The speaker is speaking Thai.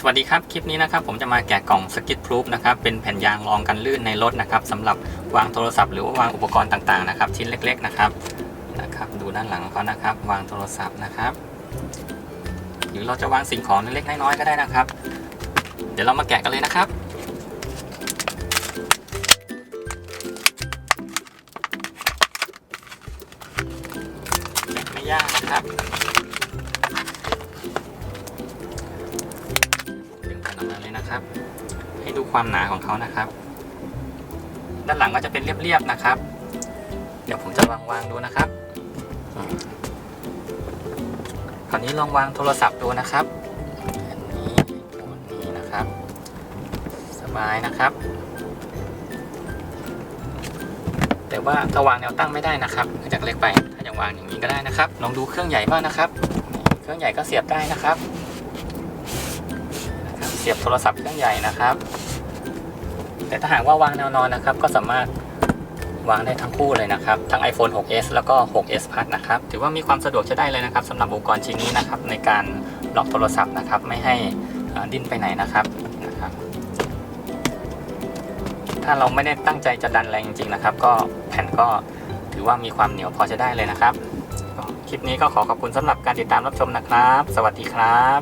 สวัสดีครับ คลิปนี้นะครับผมจะมาแกะกล่องสกิทพรูฟนะครับเป็นแผ่นยางรองกันลื่นในรถนะครับสำหรับวางโทรศัพท์หรือว่าวางอุปกรณ์ต่างๆนะครับชิ้นเล็กๆนะครับนะครับดูด้านหลังของเขานะครับ วางโทรศัพท์นะครับ หรือเราจะวางสิ่งของเล็กๆน้อยๆก็ได้นะครับ เดี๋ยวเรามาแกะกันเลยนะครับแกะไม่ยากนะครับ นะครับ ให้ดูความหนาของเขานะครับ ด้านหลังก็จะเป็นเรียบๆนะครับ เดี๋ยวผมจะวางวางๆดูนะครับคราวนี้ลองวางโทรศัพท์ดูนะครับอันนี้ตัวนี้นะครับ สบายนะครับ แต่ว่าถ้าวางแนวตั้งไม่ได้นะครับเนื่องจากเล็กไป ถ้าจะวางอย่างนี้ก็ได้นะครับ ลองดูเครื่องใหญ่บ้างนะครับ เครื่องใหญ่ก็เสียบได้นะครับ เสียบโทรศัพท์เครื่องใหญ่นะครับ แต่ถ้าหากว่าวางแนวนอนนะครับ ก็สามารถวางได้ทั้งคู่เลยนะครับ ทั้ง iPhone 6s แล้วก็ 6s Plus นะครับ ถือว่ามีความสะดวกใช้ได้เลยนะครับสำหรับอุปกรณ์ชิ้นนี้นะครับ ในการล็อกโทรศัพท์นะครับ ไม่ให้ดิ้นไปไหนนะครับนะครับ ถ้าเราไม่ได้ตั้งใจจะดันแรงจริงๆนะครับ ก็แผ่นก็ถือว่ามีความเหนียวพอจะได้เลยนะครับ คลิปนี้ก็ขอขอบคุณสำหรับการติดตามรับชมนะครับ สวัสดีครับ